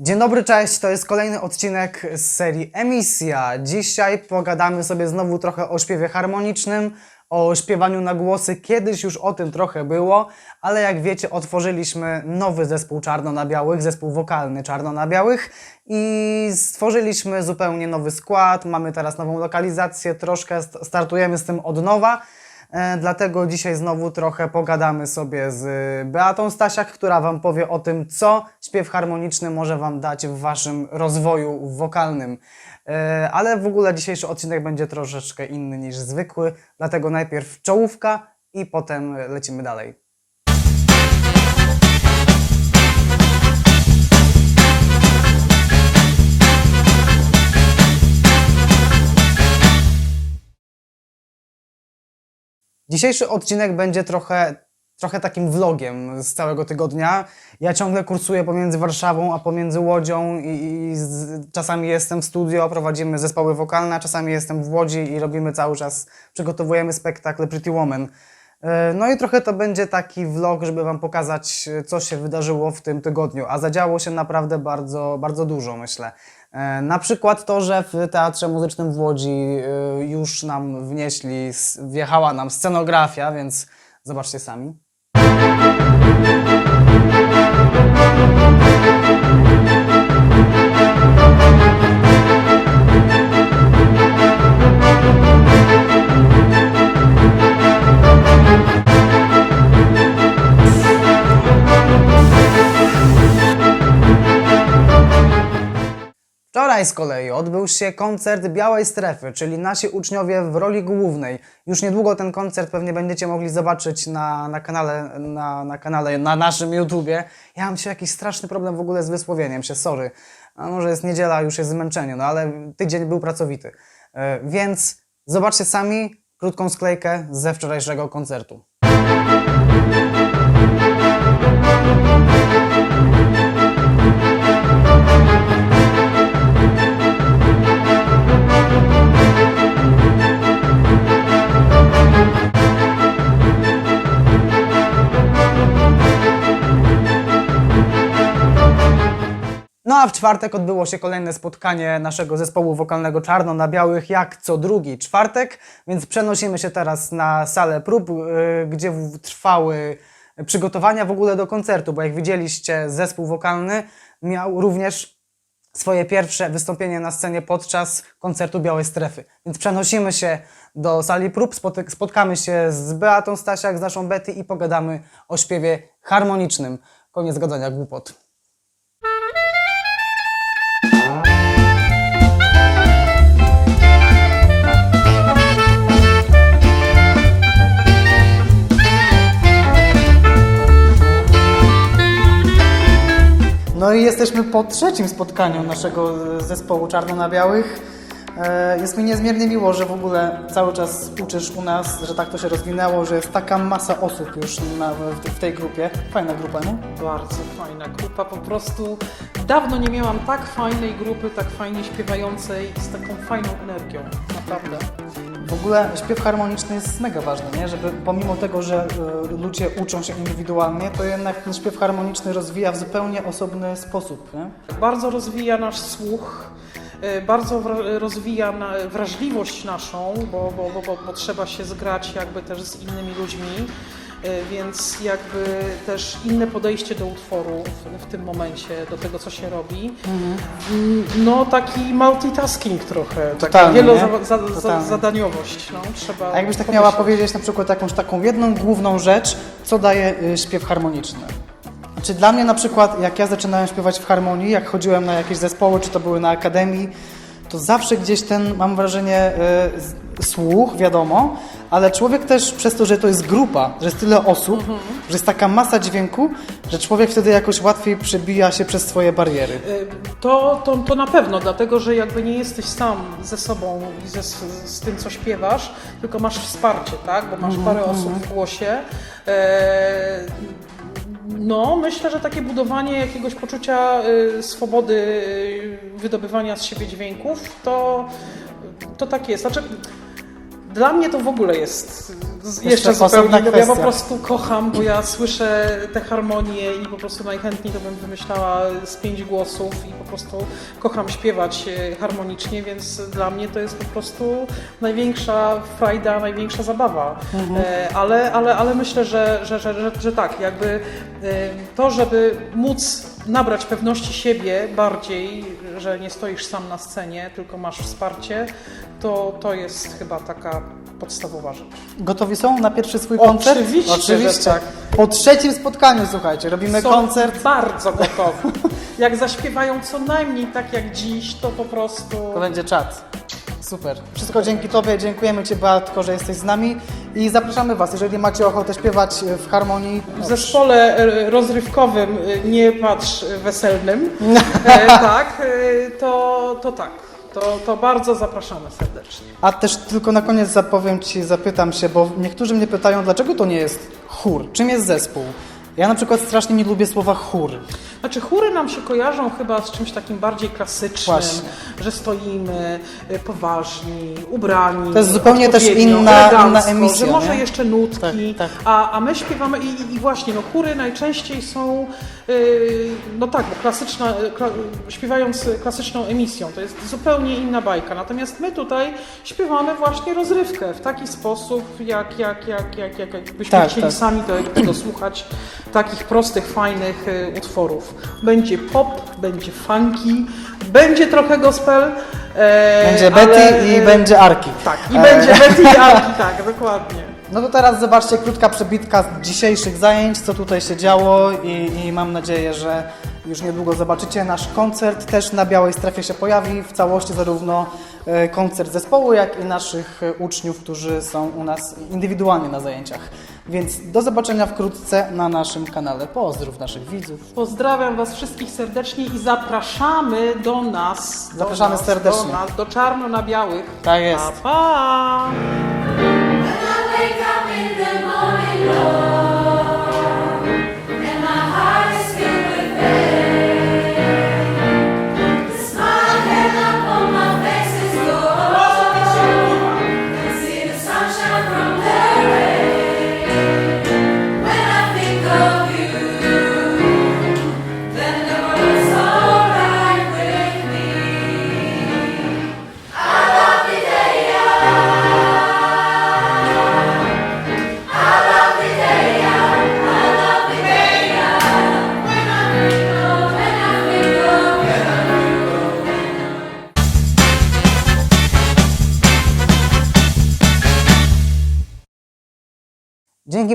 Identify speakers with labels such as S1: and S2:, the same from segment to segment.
S1: Dzień dobry, cześć. To jest kolejny odcinek z serii Emisja. Dzisiaj pogadamy sobie znowu trochę o śpiewie harmonicznym, o śpiewaniu na głosy. Kiedyś już o tym trochę było, ale jak wiecie, otworzyliśmy nowy zespół Czarno na Białych, zespół wokalny Czarno na Białych i stworzyliśmy zupełnie nowy skład. Mamy teraz nową lokalizację, troszkę st- startujemy z tym od nowa. E, Dlatego dzisiaj znowu trochę pogadamy sobie z Beatą Stasiak, która Wam powie o tym, co śpiew harmoniczny może Wam dać w Waszym rozwoju wokalnym. E, Ale w ogóle dzisiejszy odcinek będzie troszeczkę inny niż zwykły, dlatego najpierw czołówka i potem lecimy dalej. Dzisiejszy odcinek będzie trochę, trochę takim vlogiem z całego tygodnia. Ja ciągle kursuję pomiędzy Warszawą a pomiędzy Łodzią i, i z, czasami jestem w studio, prowadzimy zespoły wokalne, a czasami jestem w Łodzi i robimy cały czas, przygotowujemy spektakl Pretty Woman. E, No i trochę to będzie taki vlog, żeby Wam pokazać, e, co się wydarzyło w tym tygodniu. A zadziało się naprawdę bardzo, bardzo dużo, myślę. E, Na przykład to, że w Teatrze Muzycznym w Łodzi już nam wnieśli, wjechała nam scenografia, więc zobaczcie sami. Wczoraj z kolei odbył się koncert Białej Strefy, czyli nasi uczniowie w roli głównej. Już niedługo ten koncert pewnie będziecie mogli zobaczyć na, na kanale, na, na kanale, na naszym YouTubie. Ja mam się jakiś straszny problem w ogóle z wysłowieniem się, sorry. A może jest niedziela, już jest zmęczenie, no ale tydzień był pracowity. E, Więc zobaczcie sami krótką sklejkę ze wczorajszego koncertu. W czwartek odbyło się kolejne spotkanie naszego zespołu wokalnego Czarno na Białych, jak co drugi czwartek, więc przenosimy się teraz na salę prób, yy, gdzie trwały przygotowania w ogóle do koncertu, bo jak widzieliście, zespół wokalny miał również swoje pierwsze wystąpienie na scenie podczas koncertu Białej Strefy. Więc przenosimy się do sali prób, spotkamy się z Beatą Stasiak, z naszą Betty i pogadamy o śpiewie harmonicznym. Koniec gadania głupot. No i jesteśmy po trzecim spotkaniu naszego e, zespołu Czarno na Białych. E, Jest mi niezmiernie miło, że w ogóle cały czas uczysz u nas, że tak to się rozwinęło, że jest taka masa osób już na, w, w tej grupie. Fajna grupa, nie?
S2: Bardzo fajna grupa, po prostu dawno nie miałam tak fajnej grupy, tak fajnie śpiewającej z taką fajną energią, naprawdę.
S1: W ogóle śpiew harmoniczny jest mega ważny, nie? Żeby pomimo tego, że e, ludzie uczą się indywidualnie, to jednak ten śpiew harmoniczny rozwija w zupełnie osobny sposób, nie?
S2: Bardzo rozwija nasz słuch, y, bardzo rozwija wrażliwość naszą, bo, bo, bo, bo, trzeba się zgrać jakby też z innymi ludźmi, y, więc jakby też inne podejście do utworu w, w tym momencie, do tego co się robi. Mm, No taki multitasking trochę, taka wielozadaniowość. No, trzeba
S1: A jakbyś tak miała powiedzieć na przykład jakąś taką jedną główną rzecz, co daje y, śpiew harmoniczny? Czy dla mnie na przykład, jak ja zaczynałem śpiewać w harmonii, jak chodziłem na jakieś zespoły, czy to były na akademii, to zawsze gdzieś ten, mam wrażenie, y, słuch, wiadomo, ale człowiek też przez to, że to jest grupa, że jest tyle osób, że jest taka masa dźwięku, że człowiek wtedy jakoś łatwiej przebija się przez swoje bariery.
S2: Y, To, to, to na pewno, dlatego że jakby nie jesteś sam ze sobą i ze, z tym, co śpiewasz, tylko masz wsparcie, tak? Bo masz parę osób w głosie. E, no, myślę, że takie budowanie jakiegoś poczucia y, swobody y, wydobywania z siebie dźwięków, to, to tak jest. Znaczy, dla mnie to w ogóle jest
S1: Jeszcze
S2: zupełnie, ja po prostu kocham, bo ja słyszę te harmonie i po prostu najchętniej to bym wymyślała z pięć głosów i po prostu kocham śpiewać e, harmonicznie, więc dla mnie to jest po prostu największa frajda, największa zabawa. E, Ale, ale, ale myślę, że, że, że, że, że tak, jakby e, to, żeby móc nabrać pewności siebie bardziej, że nie stoisz sam na scenie, tylko masz wsparcie, to, to jest chyba taka podstawowa rzecz.
S1: Gotowi są na pierwszy swój koncert?
S2: Oczywiście, że tak.
S1: Po trzecim spotkaniu, słuchajcie, robimy
S2: Są
S1: koncert.
S2: bardzo gotowi. Jak zaśpiewają co najmniej tak jak dziś, to po prostu...
S1: To będzie czat. Super. Wszystko dzięki Tobie. Dziękujemy Ci, Beatko, że jesteś z nami i zapraszamy Was, jeżeli macie ochotę śpiewać w harmonii.
S2: W zespole e, rozrywkowym, e, nie patrz weselnym, e, tak, to, to tak. To, to bardzo zapraszamy serdecznie.
S1: A też tylko na koniec zapowiem Ci, zapytam się, bo niektórzy mnie pytają, dlaczego to nie jest chór? Czym jest zespół? Ja na przykład strasznie nie lubię słowa chór.
S2: Znaczy chóry nam się kojarzą chyba z czymś takim bardziej klasycznym,
S1: Właśnie.
S2: że stoimy y, poważni, ubrani.
S1: To jest zupełnie też
S2: odpowiednio,
S1: inna-
S2: elegancko,
S1: inna emisja,
S2: Że może
S1: nie?
S2: jeszcze nutki,
S1: Tak, tak.
S2: A, a my śpiewamy i, i, i właśnie, no chóry najczęściej są, no tak, bo klasyczna, y, śpiewając y, klasyczną emisją, to jest zupełnie inna bajka. Natomiast my tutaj śpiewamy właśnie rozrywkę w taki sposób, jak, jak, jak, jak, jak jakbyśmy
S1: Tak,
S2: chcieli
S1: tak.
S2: sami to dosłuchać takich prostych, fajnych y, utworów. Będzie pop, będzie funky, będzie trochę gospel. e,
S1: Będzie Betty
S2: ale,
S1: i
S2: e,
S1: będzie Arki.
S2: Tak, i
S1: E,
S2: będzie Betty i Arki, tak, dokładnie.
S1: No to teraz zobaczcie krótka przebitka z dzisiejszych zajęć, co tutaj się działo i, i mam nadzieję, że już niedługo zobaczycie. Nasz koncert też na Białej Strefie się pojawi w całości, zarówno e, koncert zespołu, jak i naszych e, uczniów, którzy są u nas indywidualnie na zajęciach. Więc do zobaczenia wkrótce na naszym kanale. Pozdrów naszych widzów.
S2: Pozdrawiam Was wszystkich serdecznie i zapraszamy do nas. Do
S1: Zapraszamy
S2: nas,
S1: serdecznie.
S2: Do, nas, do czarno na białych.
S1: Tak jest.
S2: Pa, pa!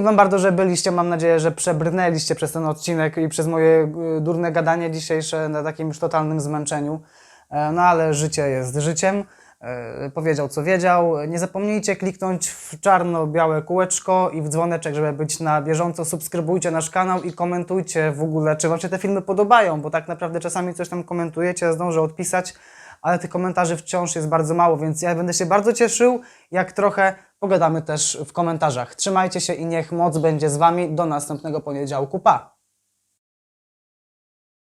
S1: Wam bardzo, że byliście. Mam nadzieję, że przebrnęliście przez ten odcinek i przez moje y, durne gadanie dzisiejsze na takim już totalnym zmęczeniu. E, No ale życie jest życiem. E, Powiedział, co wiedział. Nie zapomnijcie kliknąć w czarno-białe kółeczko i w dzwoneczek, żeby być na bieżąco. Subskrybujcie nasz kanał i komentujcie w ogóle, czy Wam się te filmy podobają, bo tak naprawdę czasami coś tam komentujecie, zdążę odpisać, ale tych komentarzy wciąż jest bardzo mało, więc ja będę się bardzo cieszył, jak trochę pogadamy też w komentarzach. Trzymajcie się i niech moc będzie z Wami. Do następnego poniedziałku. Pa!